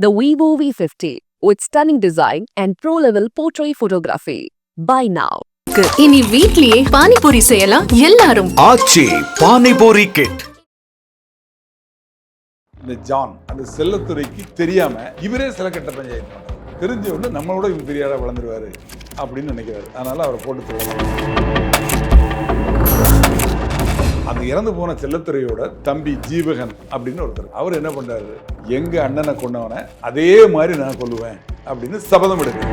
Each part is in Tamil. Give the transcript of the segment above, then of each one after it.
The Vivo V50 with stunning design and pro-level portrait photography. Buy now. இனி வீட்லயே பானிபூரி செய்யலாம் எல்லாரும். ஆச்சி பானிபூரி கிட் இந்த ஜான் அந்த செல்லத்துறைக்கு தெரியாம இவரே சில கட்ட பஞ்சாயத்து தெரிஞ்ச உடனே நம்மளோட இவர் பெரிய ஆளா வளர்ந்துருவாரு அப்படின்னு நினைக்கிறாரு. அதனால அவரை போட்டு தருவாங்க அந்த இறந்து போன செல்லத்துறையோட தம்பி ஜீவகன் அப்படின்னு ஒருத்தர். அவர் என்ன பண்ணுறாரு எங்கள் அண்ணனை கொண்டவனை அதே மாதிரி நான் கொள்ளுவேன் அப்படின்னு சபதம் எடுக்க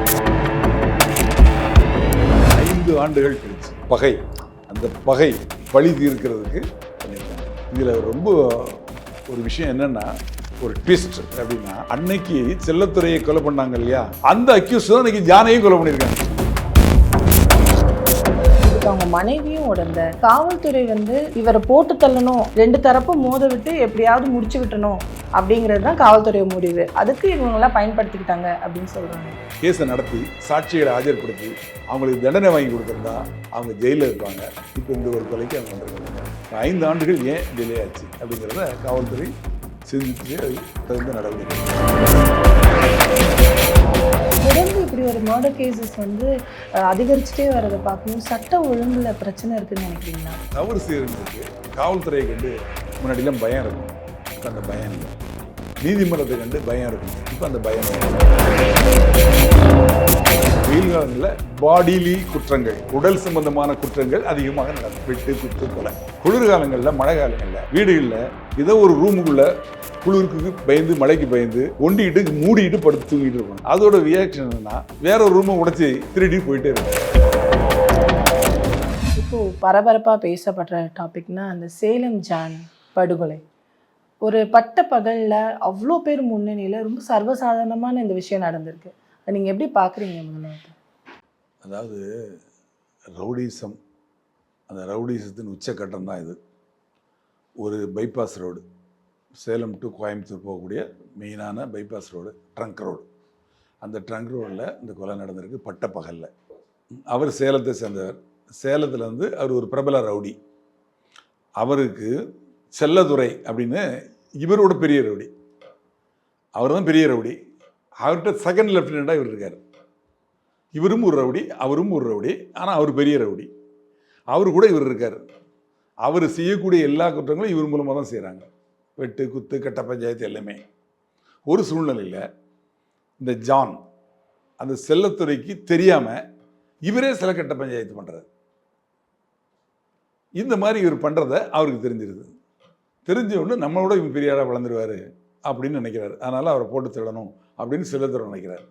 ஐந்து ஆண்டுகள் கழிச்சு பகை. அந்த பகை பழி தீர்க்கிறதுக்கு இதில் ரொம்ப ஒரு விஷயம் என்னன்னா ஒரு ட்விஸ்ட் அப்படின்னா அன்னைக்கு செல்லத்துறையை கொலை பண்ணாங்க இல்லையா? அந்த அக்யூஸ் தான் அன்னைக்கு ஜானையும் கொலை பண்ணியிருக்காங்க. மனைவியும் உடந்த காவல்துறை வந்து இவரை போட்டு தள்ளணும் ரெண்டு தரப்பும் மோத விட்டு எப்படியாவது முடிச்சு விட்டணும் அப்படிங்கிறது தான் காவல்துறை முடிவு. அதுக்கு இவங்களாம் பயன்படுத்திக்கிட்டாங்க அப்படின்னு சொல்கிறாங்க கேஸை நடத்தி சாட்சிகளை ஆஜர்படுத்தி அவங்களுக்கு தண்டனை வாங்கி கொடுத்துருந்தா அவங்க ஜெயிலில் இருப்பாங்க. இப்போ இந்த ஒரு கொலைக்கு அவங்க வந்துருக்காங்க. ஐந்து ஆண்டுகள் ஏன் டிலே ஆச்சு அப்படிங்கிறத காவல்துறை சிந்திச்சு தகுந்த நடவடிக்கை இப்படி ஒரு மர்டர் கேசஸ் வந்து அதிகரிச்சுட்டே வரதை பார்க்கணும் சட்ட ஒழுங்குல பிரச்சனை இருக்குன்னு நினைக்கிறீங்களா? தவறு செய்யறதுக்கு காவல்துறையை வந்து முன்னாடிலாம் பயம் இருக்கும். அந்த பயம் இல்லை. நீதிமன்றத்தை கண்டு பயம் இருக்கும். இப்போ அந்த பயம் வெயில் காலங்களில் பாடிலி குற்றங்கள் உடல் சம்பந்தமான குற்றங்கள் அதிகமாக நடக்கும். வெட்டு குத்து கொலை. குளிர்காலங்களில் மழை காலங்களில் வீடுகளில் ஏதோ ஒரு ரூமுக்குள்ள குளிருக்கு பயந்து மழைக்கு பயந்து ஒண்டிக்கிட்டு மூடிக்கிட்டு படுத்து தூங்கிட்டு இருப்பாங்க அதோட ரியாக்ஷன் என்னன்னா வேற ஒரு ரூமை உடைச்சி திருடி போயிட்டே இருக்கும். இப்போ பரபரப்பாக பேசப்படுற டாபிக்னா அந்த சேலம் ஜான் படுகொலை. ஒரு பட்ட பகலில் அவ்வளோ பேர் முன்னணியில் ரொம்ப சர்வசாதாரணமான இந்த விஷயம் நடந்திருக்கு. அதை நீங்கள் எப்படி பார்க்குறீங்க முதல்ல அதாவது ரவுடிசம் அந்த ரவுடிசத்தின் உச்சக்கட்டம் தான் இது. ஒரு bypass road Salem to Coimbatore போகக்கூடிய மெயினான பைபாஸ் ரோடு ட்ரங்க் ரோடு. அந்த ட்ரங்க் ரோடில் இந்த கொலை நடந்திருக்கு பட்டப்பகலில் அவர் சேலத்தை சேர்ந்தவர். சேலத்தில் வந்து அவர் ஒரு பிரபல ரவுடி. அவருக்கு செல்லதுரை அப்படின்னு இவரோட பெரிய ரவுடி. அவர் தான் பெரிய ரவுடி. அவர்கிட்ட செகண்ட் லெஃப்டினண்ட்டாக இவர் இருக்கார் இவரும் ஒரு ரவுடி அவரும் ஒரு ரவுடி ஆனால் அவர் பெரிய ரவுடி. அவர் கூட இவர் இருக்கார் அவர் செய்யக்கூடிய எல்லா குற்றங்களும் இவர் மூலமாக தான் செய்கிறாங்க வெட்டு குத்து கட்ட பஞ்சாயத்து எல்லாமே. ஒரு சூழ்நிலையில் இந்த ஜான் அந்த செல்லத்துறைக்கு தெரியாமல் இவரே சில கட்ட பஞ்சாயத்து பண்ணுறாரு இந்த மாதிரி இவர் பண்ணுறத அவருக்கு தெரிஞ்சிருது. தெரிஞ்ச உடனே நம்மளோட இவன் பெரிய ஆளாக அப்படின்னு நினைக்கிறாரு. அதனால் அவரை போட்டு தள்ளணும் அப்படின்னு செல்லத்துறை நினைக்கிறார்.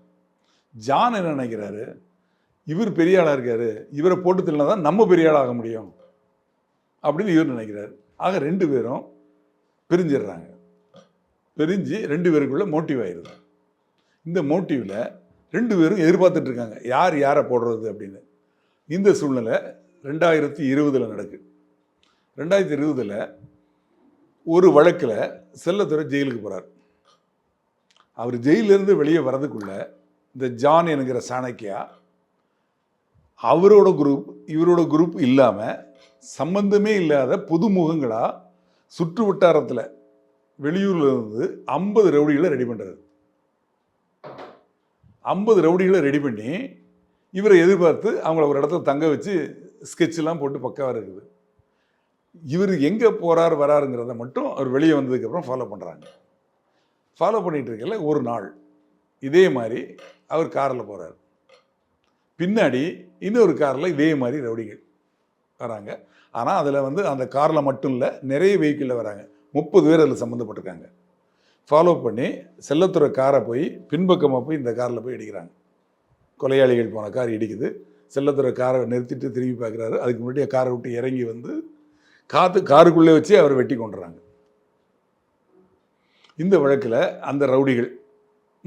ஜான் என்ன நினைக்கிறாரு? இவர் பெரிய ஆளாக இருக்காரு. இவரை போட்டு தள்ளினா தான் நம்ம பெரிய ஆளாக முடியும் அப்படின்னு இவர் நினைக்கிறார். ஆக ரெண்டு பேரும் பிரிஞ்சிடுறாங்க. பிரிஞ்சு ரெண்டு பேருக்குள்ளே மோட்டிவ் ஆயிடுது இந்த மோட்டிவில் ரெண்டு பேரும் எதிர்பார்த்துட்டு இருக்காங்க. யார் யாரை போடுறது அப்படின்னு. இந்த சூழ்நிலை ரெண்டாயிரத்தி இருபதில் நடக்கு. ரெண்டாயிரத்தி இருபதில் ஒரு வழக்கில் செல்லத்துறை ஜெயிலுக்கு போகிறார் அவர் ஜெயிலிருந்து வெளியே வர்றதுக்குள்ள இந்த ஜான் என்கிற சாணக்கியா அவரோட குரூப் இவரோட குரூப் இல்லாமல் சம்பந்தமே இல்லாத புதுமுகங்களாக சுற்று வட்டாரத்தில் வெளியூரில் இருந்து ஐம்பது ரவுடிகளை ரெடி பண்ணுறாரு ஐம்பது ரவுடிகளை ரெடி பண்ணி இவரை எதிர்பார்த்து அவங்கள ஒரு இடத்துல தங்க வச்சு ஸ்கெட்செல்லாம் போட்டு பக்காவாக இருக்குது. இவர் எங்கே போகிறார் வராருங்கிறத மட்டும் அவர் வெளியே வந்ததுக்கப்புறம் ஃபாலோ பண்ணுறாங்க ஃபாலோ பண்ணிகிட்டு இருக்கல ஒரு நாள். இதே மாதிரி அவர் காரில் போகிறார் பின்னாடி இன்னொரு காரில் இதே மாதிரி ரவுடிகள் வராங்க. ஆனால் அதில் வந்து அந்த காரில் மட்டும் இல்லை நிறைய வெஹிக்கிளில் வராங்க. முப்பது பேர் அதில் சம்மந்தப்பட்டிருக்காங்க ஃபாலோ பண்ணி செல்லத்துறை காரை போய் பின்பக்கமாக போய் இந்த காரில் போய் இடிக்கிறாங்க. கொலையாளிகள் போன கார் இடிக்குது. செல்லத்துறை காரை நிறுத்திட்டு திரும்பி பார்க்குறாரு அதுக்கு முன்னாடி காரை விட்டு இறங்கி வந்து காத்து காருக்குள்ளே வச்சு அவரை வெட்டி கொண்டுறாங்க இந்த வழக்கில் அந்த ரவுடிகள்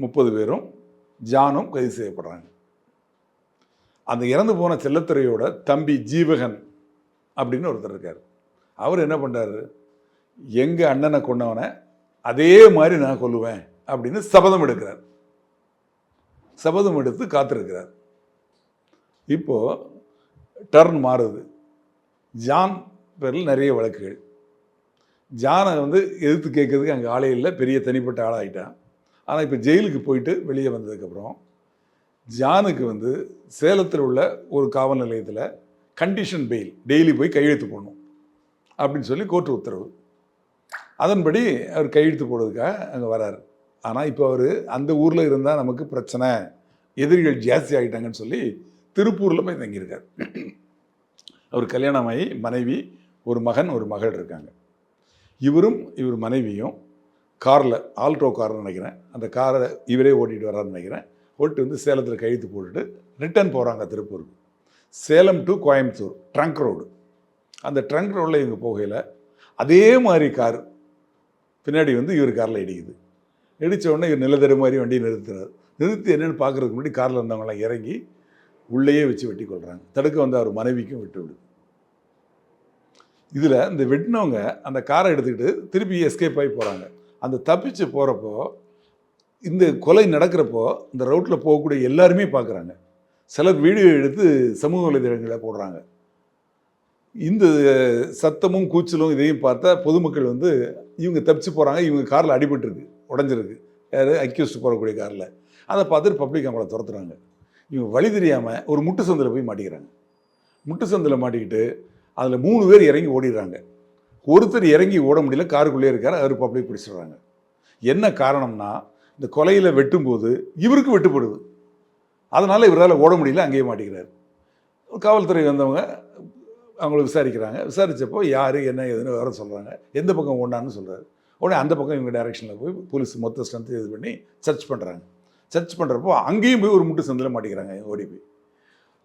முப்பது பேரும் ஜானும் கைது செய்யப்படுறாங்க. அந்த இறந்து போன செல்லத்துறையோட தம்பி ஜீவகன் அப்படின்னு ஒருத்தர் இருக்கார். அவர் என்ன பண்ணுறாரு எங்கள் அண்ணனை கொண்டவனை அதே மாதிரி நான் கொல்லுவேன் அப்படின்னு சபதம் எடுக்கிறார். சபதம் எடுத்து காத்திருக்கிறார். இப்போது டர்ன் மாறுது. ஜான் பேரில் நிறைய வழக்குகள். ஜானை வந்து எதிர்த்து கேட்கறதுக்கு அங்கே ஆளே இல்லை. பெரிய தனிப்பட்ட ஆளாகிட்டான் ஆனால் இப்போ ஜெயிலுக்கு போயிட்டு வெளியே வந்ததுக்கப்புறம் ஜானுக்கு வந்து சேலத்தில் உள்ள ஒரு காவல் நிலையத்தில் கண்டிஷன் பெயில் டெய்லி போய் கையெழுத்து போடணும் அப்படின்னு சொல்லி கோர்ட்டு உத்தரவு. அதன்படி அவர் கையெழுத்து போடுறதுக்காக அங்கே வராரு. ஆனால் இப்போ அவர் அந்த ஊரில் இருந்தால் நமக்கு பிரச்சனை. எதிரிகள் ஜாஸ்தி ஆகிட்டாங்கன்னு சொல்லி திருப்பூரில் போய் தங்கியிருக்கார். அவர் கல்யாணமாகி மனைவி ஒரு மகன் ஒரு மகள் இருக்காங்க. இவரும் இவர் மனைவியும் காரில் ஆல்ட்ரோ கார்னு நினைக்கிறேன். அந்த காரை இவரே ஓட்டிகிட்டு வரான்னு நினைக்கிறேன். ஓட்டு வந்து சேலத்தில் கழுத்து போட்டுட்டு ரிட்டர்ன் போகிறாங்க திருப்பூருக்கு. Salem to Coimbatore trunk road அந்த ட்ரங்க் ரோடில் இவங்க போகையில் அதே மாதிரி கார் பின்னாடி வந்து இவர் காரில் இடிக்குது. இடித்த உடனே இவர் நிலத்தரு மாதிரி வண்டியை நிறுத்துறாரு. நிறுத்தி என்னென்னு பார்க்குறதுக்கு முன்னாடி காரில் இருந்தவங்களாம் இறங்கி உள்ளேயே வச்சு வெட்டி கொள்கிறாங்க தடுக்க வந்து அவர் மனைவிக்கும் விட்டு விடுது. இதில் இந்த வெட்டினவங்க அந்த காரை எடுத்துக்கிட்டு திருப்பி எஸ்கேப் ஆகி போகிறாங்க அந்த தப்பிச்சு போகிறப்போ இந்த கொலை நடக்கிறப்போ இந்த ரோட்டில் போகக்கூடிய எல்லாருமே பார்க்குறாங்க சிலர் வீடியோ எடுத்து சமூக வலைதளங்களில் போடுறாங்க. இந்த சத்தமும் கூச்சலும் இதையும் பார்த்தா பொதுமக்கள் வந்து இவங்க தப்பிச்சு போகிறாங்க இவங்க காரில் அடிபட்டுருக்கு உடஞ்சிருக்கு. யார்? அக்யூஸ்ட் போகக்கூடிய காரில். அதை பார்த்துட்டு பப்ளிக் அவங்கள துரத்துறாங்க. இவங்க வழி தெரியாமல் ஒரு முட்டு சந்தில் போய் மாட்டிக்கிறாங்க. முட்டு சந்தில் மாட்டிக்கிட்டு அதில் மூணு பேர் இறங்கி ஓடிடுறாங்க. ஒருத்தர் இறங்கி ஓட முடியல காருக்குள்ளே இருக்கார் அவர் பப்ளிக் பிடிச்சிடுறாங்க. என்ன காரணம்னா இந்த கொலையில் வெட்டும்போது இவருக்கு வெட்டுப்படுது. அதனால் இவரால் ஓட முடியல அங்கேயே மாட்டிக்கிறார். காவல்துறை வந்தவங்க அவங்கள விசாரிக்கிறாங்க. விசாரித்தப்போ யார் என்ன ஏதுன்னு வேற சொல்கிறாங்க எந்த பக்கம் ஓடான்னு சொல்கிறாரு உடனே அந்த பக்கம் இவங்க டைரெக்ஷனில் போய் போலீஸ் மொத்த ஸ்ட்ரென்த்து இது பண்ணி சர்ச் பண்ணுறாங்க சர்ச் பண்ணுறப்போ அங்கேயும் போய் ஒரு முட்டு சந்தில் மாட்டிக்கிறாங்க ஓடி போய்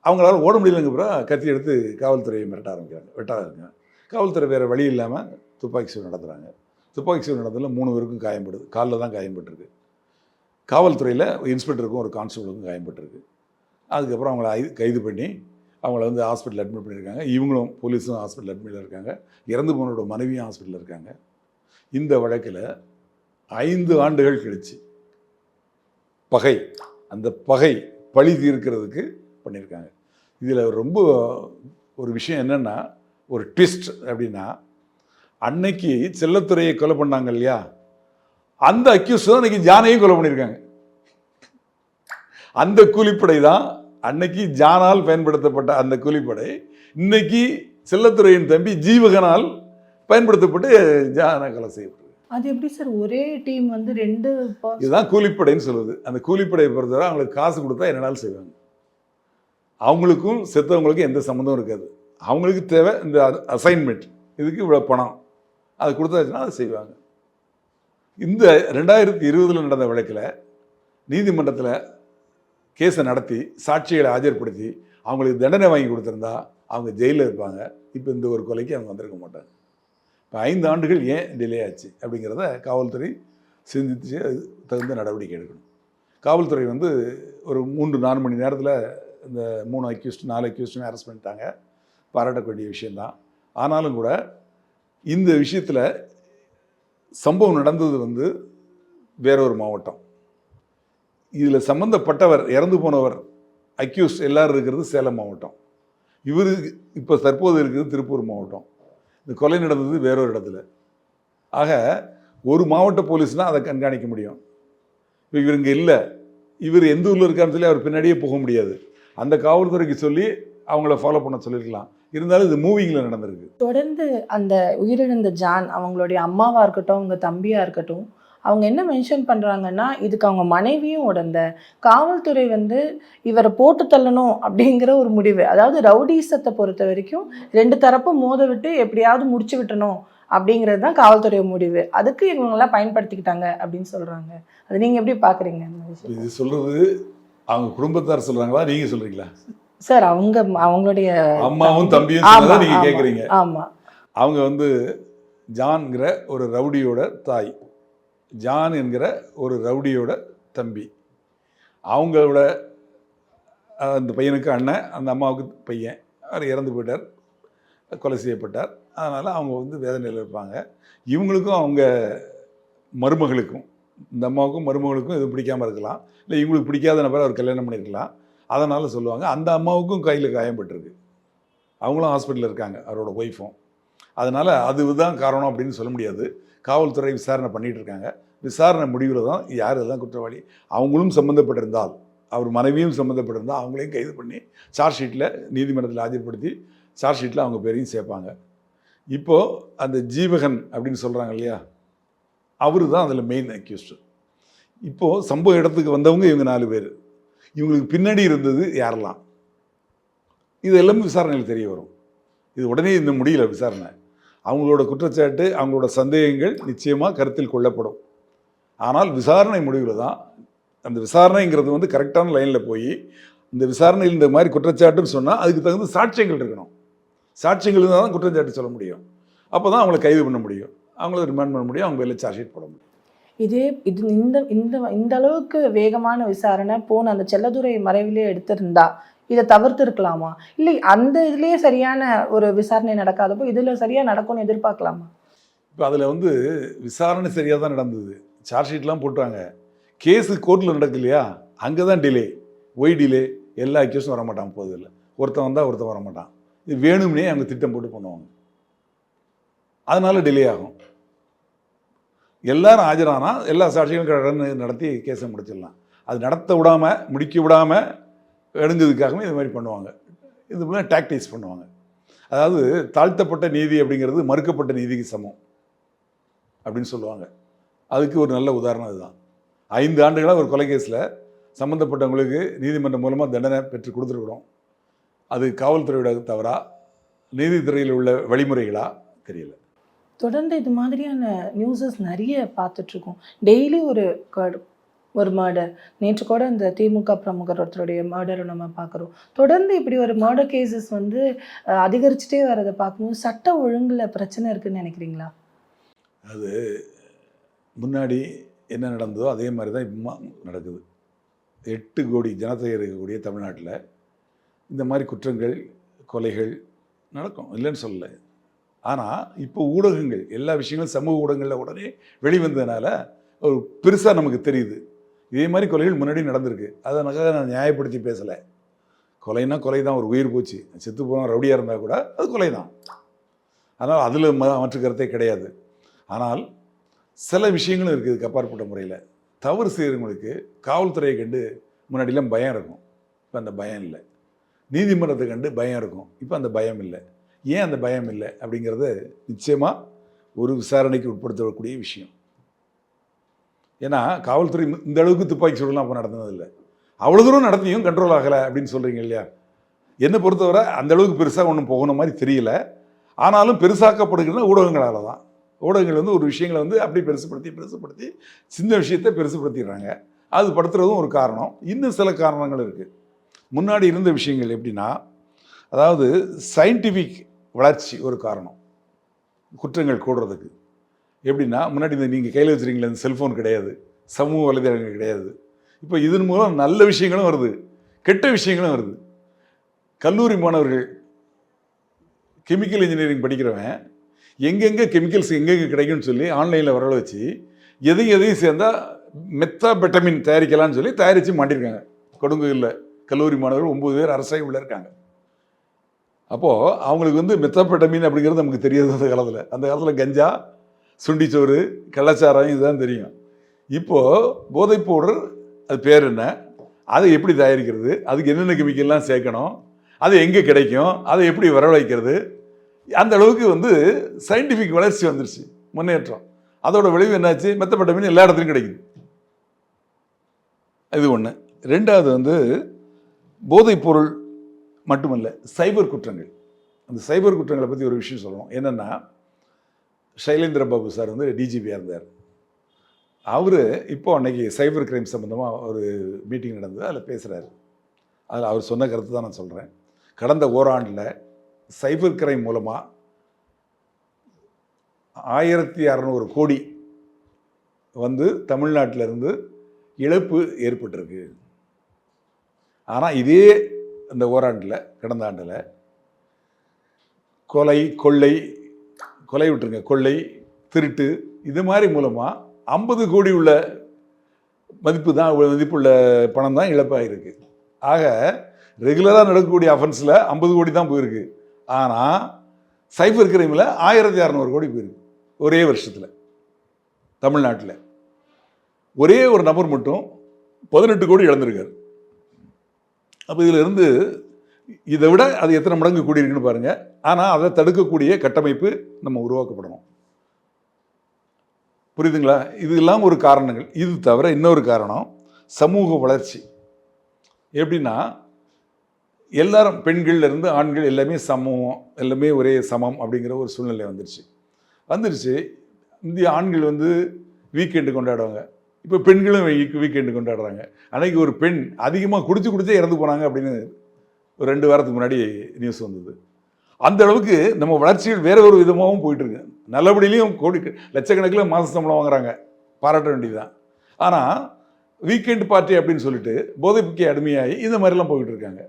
அவங்களால ஓட முடியலங்க அப்புறம் கத்தி எடுத்து காவல்துறையை மிரட்ட ஆரம்பிக்கிறாங்க. வெட்ட காவல்துறை வேறு வழி இல்லாமல் துப்பாக்கி சூடு நடத்துகிறாங்க துப்பாக்கி சூடு நடந்ததில் மூணு பேருக்கும் காயம்படுது. காலில் தான் காயம்பட்டுருக்கு. காவல்துறையில் இன்ஸ்பெக்டருக்கும் ஒரு கான்ஸ்டபிளுக்கும் காயம்பட்டிருக்கு. அதுக்கப்புறம் அவங்கள கைது பண்ணி அவங்கள வந்து ஹாஸ்பிட்டல் அட்மிட் பண்ணியிருக்காங்க. இவங்களும் போலீஸும் ஹாஸ்பிட்டல் அட்மிட்டில் இருக்காங்க. இறந்து போனோட மனைவியும் ஹாஸ்பிட்டலில் இருக்காங்க. இந்த வழக்கில் ஐந்து ஆண்டுகள் கழிச்சு பகை. அந்த பகை பழி தீர்க்கிறதுக்கு பண்ணியிருக்காங்க. இதில் ரொம்ப ஒரு விஷயம் என்னென்னா ஒரு ட்விஸ்ட் அப்படின்னா அன்னைக்கு செல்லத்துறையை கொலை பண்ணாங்க இல்லையா? அந்த அக்யூஸ் தான் அன்னைக்கு ஜானையும் கொலை பண்ணியிருக்காங்க. அந்த கூலிப்படை தான் அன்னைக்கு ஜானால் பயன்படுத்தப்பட்ட அந்த கூலிப்படை. இன்னைக்கு செல்லத்துறையின் தம்பி ஜீவகனால் பயன்படுத்தப்பட்டு ஜானை கொலை செய்யப்படுது அது எப்படி சார்? ஒரே டீம் வந்து ரெண்டு இதுதான் கூலிப்படைன்னு சொல்லுது. அந்த கூலிப்படையை பொறுத்தவரை அவங்களுக்கு காசு கொடுத்தா என்னனாலும் செய்வாங்க. அவங்களுக்கும் செத்தவங்களுக்கும் எந்த சம்மந்தமும் இருக்காது. அவங்களுக்கு தேவை இந்த அசைன்மெண்ட் இதுக்கு இவ்வளோ பணம். அது கொடுத்தாச்சுன்னா அதை செய்வாங்க. இந்த ரெண்டாயிரத்தி இருபதில் நடந்த வழக்கில் நீதிமன்றத்தில் கேஸை நடத்தி சாட்சிகளை ஆஜர்படுத்தி அவங்களுக்கு தண்டனை வாங்கி கொடுத்துருந்தா அவங்க ஜெயிலில் இருப்பாங்க. இப்போ இந்த ஒரு கொலைக்கு அவங்க வந்திருக்க மாட்டாங்க. இப்போ ஐந்து ஆண்டுகள் ஏன் டிலே ஆச்சு அப்படிங்கிறத காவல்துறை சிந்தித்து தகுந்த நடவடிக்கை எடுக்கணும். காவல்துறை வந்து ஒரு மூன்று நாலு மணி நேரத்தில் இந்த மூணு அக்யூஸ்ட் நாலு அக்யூஸ்டுமே அரெஸ்ட் பண்ணிட்டாங்க. பாராட்டக்கூடிய விஷயந்தான் ஆனாலும் கூட இந்த விஷயத்தில் சம்பவம் நடந்தது வந்து வேறொரு மாவட்டம். இதில் சம்மந்தப்பட்டவர் இறந்து போனவர் அக்யூஸ் எல்லாரும் இருக்கிறது சேலம் மாவட்டம். இவர் இப்போ தற்போது இருக்கிறது திருப்பூர் மாவட்டம். இந்த கொலை நடந்தது வேறொரு இடத்துல. ஆக ஒரு மாவட்ட போலீஸ்னால் அதை கண்காணிக்க முடியும். இப்போ இவர் இங்கே இல்லை. இவர் எந்த ஊரில் இருக்காருன்னு சொல்லி அவர் பின்னாடியே போக முடியாது. அந்த காவல்துறைக்கு சொல்லி அவங்கள ஃபாலோ பண்ண சொல்லியிருக்கலாம். இருந்தாலும் இது மூவிங்கில் நடந்திருக்கு. தொடர்ந்து அந்த உயிரிழந்த ஜான் அவங்களுடைய அம்மாவா இருக்கட்டும் அவங்க தம்பியா இருக்கட்டும் அவங்க என்ன மென்ஷன் பண்றாங்கன்னா இதுக்கு அவங்க மனைவியும் உடந்த காவல்துறை வந்து இவரை போட்டு தள்ளணும் அப்படிங்கிற ஒரு முடிவு. அதாவது ரவுடிசத்தை பொறுத்த வரைக்கும் ரெண்டு தரப்பும் மோத விட்டு எப்படியாவது முடிச்சு விட்டணும் அப்படிங்கிறது தான் காவல்துறை முடிவு. அதுக்கு இவங்கெல்லாம் பயன்படுத்திக்கிட்டாங்க அப்படின்னு சொல்றாங்க. அது நீங்க எப்படி விஷயம் இது சொல்றது அவங்க குடும்பத்தார் சொல்றாங்களா? நீங்க சொல்றீங்களா? சார் அவங்க அவங்களுடைய அம்மாவும் தம்பியும் நீங்க ஆமா, கேட்குறீங்க ஆமா. அவங்க வந்து ஜான்கிற ஒரு ரவுடியோட தாய். ஜான் என்கிற ஒரு ரவுடியோட தம்பி. அவங்களோட அந்த பையனுக்கு அண்ணன் அந்த அம்மாவுக்கு பையன். அவர் இறந்து போயிட்டார். கொலை செய்யப்பட்டார். அதனால் அவங்க வந்து வேதனையில் இருப்பாங்க. இவங்களுக்கும் அவங்க மருமகளுக்கும் இந்த அம்மாவுக்கும் மருமகளுக்கும் இது பிடிக்காமல் இருக்கலாம். இல்லை இவங்களுக்கு பிடிக்காத நபரை அவர் கல்யாணம் பண்ணியிருக்கலாம். அதனால் சொல்லுவாங்க. அந்த அம்மாவுக்கும் கையில் காயம்பட்டிருக்கு. அவங்களும் ஹாஸ்பிட்டலில் இருக்காங்க அவரோட ஒய்ஃபும். அதனால் அதுதான் காரணம் அப்படின்னு சொல்ல முடியாது. காவல்துறை விசாரணை பண்ணிகிட்டு இருக்காங்க. விசாரணை முடிவில் தான் யார் எல்லாம் குற்றவாளி? அவங்களும் சம்மந்தப்பட்டிருந்தால் அவர் மனைவியும் சம்மந்தப்பட்டிருந்தால் அவங்களையும் கைது பண்ணி சார்ஜ் ஷீட்டில் நீதிமன்றத்தில் ஆஜர்படுத்தி சார்ஜ் ஷீட்டில் அவங்க பேரையும் சேர்ப்பாங்க. இப்போது அந்த ஜீவகன் அப்படின்னு சொல்கிறாங்க இல்லையா? அவர் தான் அதில் மெயின் அக்யூஸ்டு இப்போது சம்பவ இடத்துக்கு வந்தவங்க இவங்க நாலு பேர். இவங்களுக்கு பின்னாடி இருந்தது யாரெல்லாம்? இது எல்லாமே விசாரணையில் தெரிய வரும். இது உடனே இன்னும் முடியல விசாரணை. அவங்களோட குற்றச்சாட்டு அவங்களோட சந்தேகங்கள் நிச்சயமாக கருத்தில் கொள்ளப்படும். ஆனால் விசாரணை முடிவில் தான் அந்த விசாரணைங்கிறது வந்து கரெக்டான லைனில் போய் இந்த விசாரணையில் இந்த மாதிரி குற்றச்சாட்டுன்னு சொன்னால் அதுக்கு தகுந்த சாட்சியங்கள் இருக்கணும். சாட்சியங்கள் இருந்தால் தான் குற்றச்சாட்டு சொல்ல முடியும். அப்போ தான் அவங்களை கைது பண்ண முடியும். அவங்கள ரிமாண்ட் பண்ண முடியும் அவங்க பேரில் சார்ஜ் ஷீட் போட முடியும். இதே இது இந்த இந்த இந்த அளவுக்கு வேகமான விசாரணை போன அந்த செல்லதுரை மறைவிலே எடுத்திருந்தா இதை தவிர்த்து இருக்கலாமா இல்லை அந்த இதுலயே சரியான ஒரு விசாரணை நடக்காதப்போ இதுல சரியா நடக்கும்னு எதிர்பார்க்கலாமா? இப்போ அதில் வந்து விசாரணை சரியாக தான் நடந்தது. சார்ஜ் ஷீட்லாம் போட்டாங்க கேஸு கோர்ட்டில் நடக்கு இல்லையா? அங்கே தான் டிலே ஒய் டிலே எல்லா அக்யூஸும் வர மாட்டான் போகுது இல்லை. ஒருத்தன் வந்தால் ஒருத்தன் வர மாட்டான் இது வேணும்னே அவங்க திட்டம் போட்டு பண்ணுவாங்க. அதனால டிலே ஆகும். எல்லாரும் ஆஜரானா? எல்லா சாட்சிகளும் கடந்து நடத்தி கேஸை முடிச்சிடலாம். அது நடத்த விடாமல் முடிக்க விடாமல் எடுஞ்சதுக்காகவும் இது மாதிரி பண்ணுவாங்க. இது மாதிரி டாக்டிஸ் பண்ணுவாங்க. அதாவது தாழ்த்தப்பட்ட நீதி அப்படிங்கிறது மறுக்கப்பட்ட நீதிக்கு சமம் அப்படின்னு சொல்லுவாங்க. அதுக்கு ஒரு நல்ல உதாரணம் இதுதான். ஐந்து ஆண்டுகளாக ஒரு கொலை கேஸில் சம்மந்தப்பட்டவங்களுக்கு நீதிமன்றம் மூலமாக தண்டனை பெற்று கொடுத்துருக்குறோம். அது காவல்துறையோட தவறா? நீதித்துறையில் உள்ள வழிமுறைகளா? தெரியல. தொடர்ந்து இது மாதிரியான நியூஸஸ் நிறைய பார்த்துட்ருக்கோம். டெய்லி ஒரு ஒரு மர்டர் நேற்று கூட இந்த திமுக பிரமுகர் ஒருத்தருடைய மர்டரை நம்ம பார்க்குறோம். தொடர்ந்து இப்படி ஒரு மர்டர் கேசஸ் வந்து அதிகரிச்சுட்டே வரதை பார்க்கும்போது சட்ட ஒழுங்கில் பிரச்சனை இருக்குதுன்னு நினைக்கிறீங்களா? அது முன்னாடி என்ன நடந்ததோ அதே மாதிரி தான் இப்போ நடக்குது. எட்டு கோடி ஜனத்தொகை இருக்கக்கூடிய தமிழ்நாட்டில் இந்த மாதிரி குற்றங்கள் கொலைகள் நடக்கும். இல்லைன்னு சொல்லலை. ஆனால் இப்போ ஊடகங்கள் எல்லா விஷயங்களும் சமூக ஊடகங்களில் உடனே வெளிவந்ததுனால ஒரு பெருசாக நமக்கு தெரியுது. இதே மாதிரி கொலைகள் முன்னாடி நடந்திருக்கு. அதனால நான் நியாயப்படுத்தி பேசலை. கொலைனா கொலை தான் ஒரு உயிர் போச்சு. செத்து போனால் ரவுடியாக இருந்தால் கூட அது கொலை தான் அதனால் அதில் ம மாற்று கருத்தே கிடையாது. ஆனால் சில விஷயங்களும் இருக்குது கப்பாற்பட்ட அப்பாற்பட்ட முறையில். தவறு செய்கிறவங்களுக்கு காவல்துறையை கண்டு முன்னாடிலாம் பயம் இருக்கும். இப்போ அந்த பயம் இல்லை. நீதிமன்றத்தை கண்டு பயம் இருக்கும். இப்போ அந்த பயம் இல்லை. ஏன் அந்த பயம் இல்லை அப்படிங்கிறது நிச்சயமாக ஒரு விசாரணைக்கு உட்படுத்தக்கூடிய விஷயம். ஏன்னா காவல்துறை இந்த அளவுக்கு துப்பாக்கி சூடலாம் அப்போ நடந்ததில்லை. அவ்வளோ தூரம் நடத்தியும் கண்ட்ரோல் ஆகலை அப்படின்னு சொல்கிறீங்க இல்லையா? என்னை பொறுத்தவரை அந்த அளவுக்கு பெருசாக ஒன்றும் போகணும் மாதிரி தெரியல. ஆனாலும் பெருசாக்கப்படுகிறது ஊடகங்களால் தான். ஊடகங்கள் வந்து ஒரு விஷயங்களை வந்து அப்படி பெருசுப்படுத்தி பெருசுப்படுத்தி சின்ன விஷயத்தை பெருசுப்படுத்திடுறாங்க. அது படுத்துறதும் ஒரு காரணம். இன்னும் சில காரணங்கள் இருக்குது முன்னாடி இருந்த விஷயங்கள் எப்படின்னா அதாவது சயின்டிஃபிக் வளர்ச்சி ஒரு காரணம். குற்றங்கள் கூடுறதுக்கு. எப்படின்னா முன்னாடி இந்த நீங்கள் கையில் வச்சுருக்கீங்களே இந்த செல்ஃபோன் கிடையாது. சமூக வலைதளங்கள் கிடையாது. இப்போ இதன் மூலம் நல்ல விஷயங்களும் வருது. கெட்ட விஷயங்களும் வருது. கல்லூரி மாணவர்கள் கெமிக்கல் இன்ஜினியரிங் படிக்கிறவன் எங்கெங்கே கெமிக்கல்ஸ் எங்கெங்கே கிடைக்கும்னு சொல்லி ஆன்லைனில் வரல வச்சு எதையும் எதையும் சேர்ந்தால் மெத்தா பெட்டமின் தயாரிக்கலாம்னு சொல்லி தயாரித்து மாட்டிருக்காங்க. கொடுங்குகளில் கல்லூரி மாணவர்கள் ஒம்பது பேர் அரசாங்கம் உள்ளே இருக்காங்க. அப்போது அவங்களுக்கு வந்து மெத்தாபெட்டமின் அப்படிங்கிறது நமக்கு தெரியாது அந்த காலத்தில். அந்த காலத்தில் கஞ்சா சுண்டிச்சோறு கள்ளச்சாரம் இதுதான் தெரியும். இப்போது போதைப் பவுடர் அது பேர் என்ன? அதை எப்படி தயாரிக்கிறது? அதுக்கு என்னென்ன கெமிக்கல்லாம் சேர்க்கணும்? அது எங்கே கிடைக்கும்? அதை எப்படி வரவழைக்கிறது? அந்த அளவுக்கு வந்து சயின்டிஃபிக் வளர்ச்சி வந்துருச்சு முன்னேற்றம். அதோட விளைவு என்னாச்சு? மெத்தப்பட்ட மீன் எல்லா இடத்துலையும் கிடைக்குது. இது ஒன்று ரெண்டாவது வந்து போதைப்பொருள் மட்டுமல்ல சைபர் குற்றங்கள். அந்த சைபர் குற்றங்களை பற்றி ஒரு விஷயம் சொல்லணும். என்னென்னா சைலேந்திர பாபு சார் வந்து டிஜிபியாக இருந்தார். அவர் இப்போ அன்னைக்கு சைபர் கிரைம் சம்மந்தமாக ஒரு மீட்டிங் நடந்தது. அதில் பேசுகிறாரு அதில் அவர் சொன்ன கருத்து தான் நான் சொல்கிறேன் கடந்த ஓராண்டில் சைபர் கிரைம் மூலமாக ஆயிரத்தி அறநூறு கோடி வந்து தமிழ்நாட்டில் இருந்து இழப்பு ஏற்பட்டிருக்கு. ஆனால் இதே இந்த ஓராண்டில் கடந்த ஆண்டில் கொலை கொள்ளை கொலை விட்டுருங்க கொள்ளை திருட்டு இது மாதிரி மூலமாக ஐம்பது கோடி உள்ள மதிப்பு தான் மதிப்புள்ள பணம் தான் இழப்பாகிருக்கு ஆக ரெகுலராக நடக்கக்கூடிய அஃபென்ஸில் ஐம்பது கோடி தான் போயிருக்கு. ஆனால் சைபர் கிரைமில் ஆயிரத்தி அறநூறு கோடி போயிருக்கு ஒரே வருஷத்தில் தமிழ்நாட்டில். ஒரே ஒரு நபர் மட்டும் பதினெட்டு கோடி இழந்திருக்காரு. அப்போ இதில் இருந்து இதை விட அது எத்தனை மடங்கு கூடியிருக்குன்னு பாருங்கள் ஆனால் அதை தடுக்கக்கூடிய கட்டமைப்பு நம்ம உருவாக்கப்படணும். புரியுதுங்களா? இது எல்லாம் ஒரு காரணங்கள். இது தவிர இன்னொரு காரணம் சமூக வளர்ச்சி. எப்படின்னா எல்லாரும் பெண்கள்லேருந்து ஆண்கள் எல்லாமே சமம் எல்லாமே ஒரே சமம் அப்படிங்கிற ஒரு சூழ்நிலை வந்துருச்சு. வந்துருச்சு. இந்திய ஆண்கள் வந்து வீக்கெண்டு கொண்டாடுவாங்க. இப்போ பெண்களும் வீக்கெண்டு கொண்டாடுறாங்க. அன்னைக்கு ஒரு பெண் அதிகமாக குடிச்சு குடிச்சே இறந்து போனாங்க அப்படின்னு ஒரு ரெண்டு வாரத்துக்கு முன்னாடி நியூஸ் வந்தது. அந்த அளவுக்கு நம்ம வளர்ச்சிகள் வேற ஒரு விதமாகவும் போயிட்டுருக்கு. நல்லபடியிலையும் கோடி லட்சக்கணக்கில் மாத சம்பளம் வாங்குறாங்க. பாராட்ட வேண்டியதுதான். ஆனால் வீக்கெண்ட் பார்ட்டி அப்படின்னு சொல்லிட்டு போதைப்புக்கு அடிமையாகி இந்த மாதிரிலாம் போயிட்டு இருக்காங்க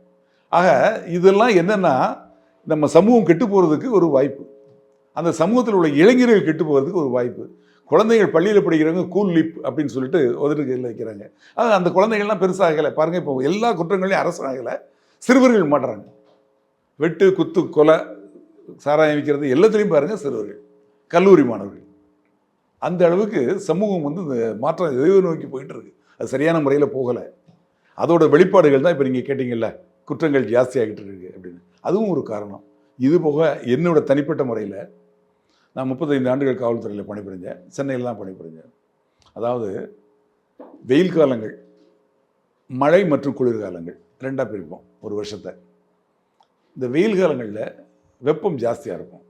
ஆக இதெல்லாம் என்னென்னா நம்ம சமூகம் கெட்டு போகிறதுக்கு ஒரு வாய்ப்பு. அந்த சமூகத்தில் உள்ள இளைஞர்கள் கெட்டு போகிறதுக்கு ஒரு வாய்ப்பு. குழந்தைகள் பள்ளியில் படிக்கிறவங்க கூல் லிப் அப்படின்னு சொல்லிட்டு ஒதுக்கீட்டில் வைக்கிறாங்க. அது அந்த குழந்தைகள்லாம் பெருசாகலை பாருங்கள் இப்போ எல்லா குற்றங்களையும் அரசு ஆகலை. சிறுவர்கள் மாட்டுறாங்க. வெட்டு குத்து கொலை சாராயம் விற்கிறது எல்லாத்துலேயும் பாருங்கள் சிறுவர்கள். கல்லூரி மாணவர்கள். அந்த அளவுக்கு சமூகம் வந்து இந்த மாற்றம் எதையோ நோக்கி போயிட்டு இருக்கு. அது சரியான முறையில் போகலை. அதோட வெளிப்பாடுகள் தான் இப்போ நீங்கள் கேட்டிங்கல்ல குற்றங்கள் ஜாஸ்தியாகிட்டு இருக்கு அப்படின்னு. அதுவும் ஒரு காரணம். இது போக என்னோட தனிப்பட்ட முறையில் நான் முப்பத்தைந்து ஆண்டுகள் காவல்துறையில் பணிபுரிஞ்சேன். சென்னையில் தான் பணிபுரிஞ்சேன். அதாவது வெயில் காலங்கள் மழை மற்றும் குளிர்காலங்கள் ரெண்டாக பிரிப்போம் ஒரு வருஷத்தை. இந்த வெயில் காலங்களில் வெப்பம் ஜாஸ்தியாக இருக்கும்.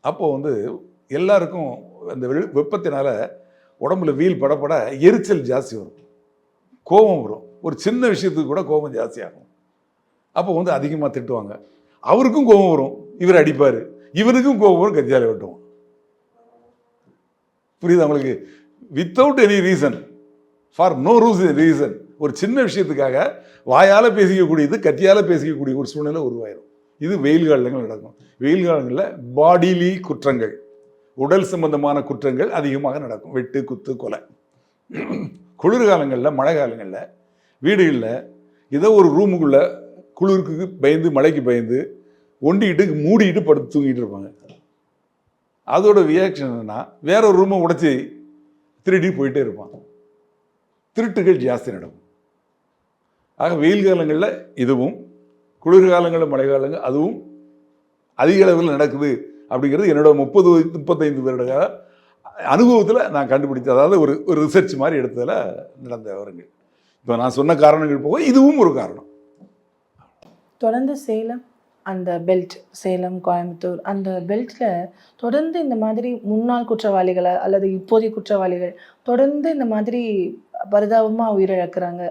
அப்போ வந்து எல்லாருக்கும் அந்த வெ- வெப்பத்தினால உடம்புல வெயில் படப்பட எரிச்சல் ஜாஸ்தி வரும். கோபம் வரும். ஒரு சின்ன விஷயத்துக்கு கூட கோபம் ஜாஸ்தியாகும். அப்போ வந்து அதிகமாக திட்டுவாங்க. அவருக்கும் கோபம் வரும். இவர் அடிப்பார். இவருக்கும் கோபம் வரும். கத்தியால வெட்டுவோம். புரியுது உங்களுக்கு? Without any reason for no use reason ஒரு சின்ன விஷயத்துக்காக வாயால் பேசிக்கக்கூடியது கத்தியால் பேசிக்கக்கூடிய ஒரு சூழ்நிலை உருவாயிரும். இது வெயில் காலங்கள் நடக்கும். வெயில் காலங்களில் பாடிலி குற்றங்கள் உடல் சம்பந்தமான குற்றங்கள் அதிகமாக நடக்கும். வெட்டு குத்து கொலை. குளிர்காலங்களில் மழை காலங்களில் வீடுகளில் ஏதோ ஒரு ரூமுக்குள்ளே குளிருக்கு பயந்து மழைக்கு பயந்து ஒண்டிக்கிட்டு மூடிக்கிட்டு படுத்து தூங்கிட்டு இருப்பாங்க. அதோட ரியாக்ஷன் என்னன்னா வேற ஒரு ரூமை உடைச்சி திருடி போயிட்டே இருப்பான். திருட்டுகள் ஜாஸ்தி நடக்கும். ஆக வெயில் காலங்களில் இதுவும் குளிர்காலங்களில் மழை காலங்கள் அதுவும் அதிக அளவில் நடக்குது அப்படிங்கிறது என்னோட முப்பது முப்பத்தைந்து வருட கால அனுபவத்தில் நான் கண்டுபிடிச்ச அதாவது ஒரு ஒரு ரிசர்ச் மாதிரி எடுத்ததில் நடந்த வருங்கள் இப்போ நான் சொன்ன காரணங்கள் போக இதுவும் ஒரு காரணம். தொடர்ந்து சேலம். அந்த பெல்ட் சேலம் கோயம்புத்தூர் அந்த பெல்ட்டில் தொடர்ந்து இந்த மாதிரி முன்னாள் குற்றவாளிகளை அல்லது இப்போதைய குற்றவாளிகள் தொடர்ந்து இந்த மாதிரி பரிதாபமாக உயிரிழக்கிறாங்க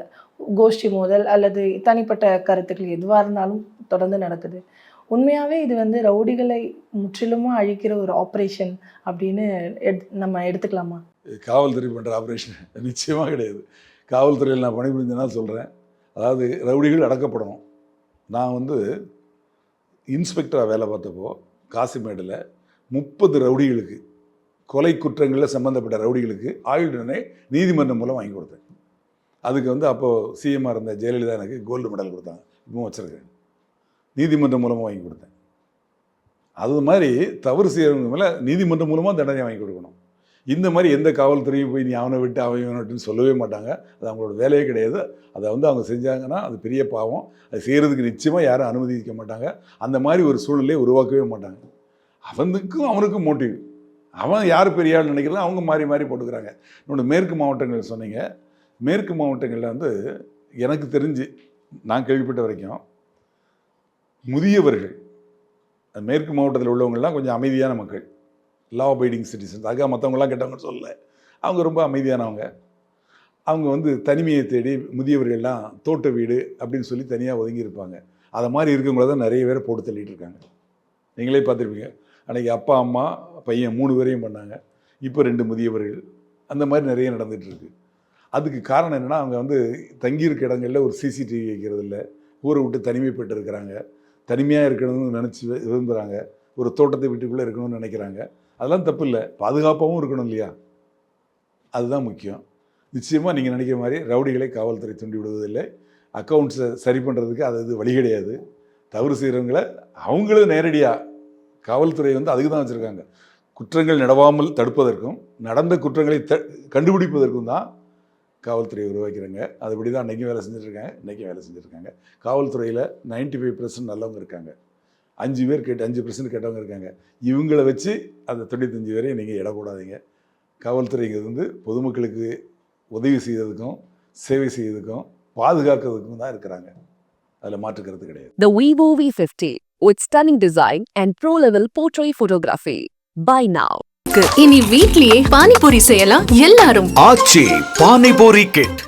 கோஷ்டி மோதல் அல்லது தனிப்பட்ட கருத்துக்கள் எதுவாக இருந்தாலும் தொடர்ந்து நடக்குது. உண்மையாகவே இது வந்து ரவுடிகளை முற்றிலுமா அழிக்கிற ஒரு ஆப்ரேஷன் அப்படின்னு எடு நம்ம எடுத்துக்கலாமா? காவல்துறை பண்ணுற ஆப்ரேஷன் நிச்சயமாக கிடையாது. காவல்துறையில் நான் பணிபுரிஞ்சேன்னா சொல்கிறேன் அதாவது ரவுடிகள் அடக்கப்படணும். நான் வந்து இன்ஸ்பெக்டராக வேலை பார்த்தப்போ காசிமேடில் முப்பது ரவுடிகளுக்கு கொலை குற்றங்களில் சம்மந்தப்பட்ட ரவுடிகளுக்கு ஆயுள் தண்டனை நீதிமன்றம் மூலம் வாங்கி கொடுத்தேன். அதுக்கு வந்து அப்போது சிஎம்மாக இருந்த ஜெயலலிதா எனக்கு கோல்டு மெடல் கொடுத்தாங்க இப்பவும் வச்சுருக்கேன் நீதிமன்றம் மூலமாக வாங்கி கொடுத்தேன். அது மாதிரி தவறு செய்கிறவங்க மேலே நீதிமன்றம் மூலமாக தண்டனை வாங்கி கொடுக்கணும். இந்த மாதிரி எந்த காவல்துறையும் போய் நீ அவனை விட்டு அவன் இவனட்டுன்னு விட்டுன்னு சொல்லவே மாட்டாங்க. அது அவங்களோட வேலையே கிடையாது. அதை வந்து அவங்க செஞ்சாங்கன்னா அது பெரிய பாவம். அது செய்கிறதுக்கு நிச்சயமாக யாரும் அனுமதிக்க மாட்டாங்க. அந்த மாதிரி ஒரு சூழ்நிலையை உருவாக்கவே மாட்டாங்க. அவனுக்கும் அவனுக்கும் மோட்டிவ் அவன் யார் பெரிய ஆள் நினைக்கிறதோ அவங்க மாறி மாறி போட்டுக்கிறாங்க. இன்னொன்று மேற்கு மாவட்டங்கள் சொன்னீங்க. மேற்கு மாவட்டங்களில் வந்து எனக்கு தெரிஞ்சு நான் கேள்விப்பட்ட வரைக்கும் முதியவர்கள் மேற்கு மாவட்டத்தில் உள்ளவங்கள்லாம் கொஞ்சம் அமைதியான மக்கள். லா அபைடிங் சிட்டிசன்ஸ் அதுக்காக மற்றவங்களாம் கெட்டவங்க சொல்லல. அவங்க ரொம்ப அமைதியானவங்க. அவங்க வந்து தனிமையை தேடி முதியவர்கள்லாம் தோட்ட வீடு அப்படின்னு சொல்லி தனியாக ஒதுங்கி இருப்பாங்க அதை மாதிரி இருக்கவங்கள தான் நிறைய பேரை போட்டு தள்ளிட்டு இருக்காங்க நீங்களே பார்த்துருப்பீங்க. அன்றைக்கி அப்பா அம்மா பையன் மூணு பேரையும் பண்ணாங்க. இப்போ ரெண்டு முதியவர்கள். அந்த மாதிரி நிறைய நடந்துகிட்ருக்கு. அதுக்கு காரணம் என்னென்னா அவங்க வந்து தங்கியிருக்க இடங்களில் ஒரு சிசிடிவி வைக்கிறது இல்லை ஊரை விட்டு தனிமைப்பட்டு இருக்கிறாங்க. தனிமையாக இருக்கணும்னு நினச்சி விரும்புகிறாங்க ஒரு தோட்டத்தை வீட்டுக்குள்ளே இருக்கணும்னு நினைக்கிறாங்க. அதெல்லாம் தப்பு இல்லை. பாதுகாப்பாகவும் இருக்கணும் இல்லையா? அதுதான் முக்கியம். நிச்சயமாக நீங்கள் நினைக்கிற மாதிரி ரவுடிகளை காவல்துறை தூண்டி விடுவதில்லை. அக்கௌண்ட்ஸை சரி பண்ணுறதுக்கு அது இது வழி கிடையாது. தவறு செய்கிறவங்கள அவங்களும் நேரடியாக காவல்துறை வந்து அதுக்கு தான் வச்சுருக்காங்க. குற்றங்கள் நடவாமல் தடுப்பதற்கும் நடந்த குற்றங்களை த கண்டுபிடிப்பதற்கும் தான் காவல்துறையை உருவாக்கிறாங்க. அதுபடி தான் அன்றைக்கும் வேலை செஞ்சுட்ருக்காங்க இன்றைக்கும் வேலை செஞ்சுருக்காங்க காவல்துறையில் 95% ஃபைவ் பர்சன்ட் நல்லவங்க இருக்காங்க. அஞ்சு பேர் கேட்டு அஞ்சு பர்சன்ட் கேட்டவங்க இருக்காங்க. இவங்கள வச்சு அந்த தொண்ணூத்தஞ்சு பேரையும் நீங்கள் இட போடாதீங்க காவல்துறைங்கிறது வந்து பொதுமக்களுக்கு உதவி செய்யறதுக்கும் சேவை செய்யறதுக்கும் பாதுகாக்கிறதுக்கும் தான் இருக்கிறாங்க. அதில் மாற்றுக்கிறது கிடையாது. The Vivo V50 with stunning design and pro-level portrait photography. Buy now. இனி வீட்லயே பானிபூரி செய்யலாம் எல்லாரும். ஆச்சி பானிபூரி கிட்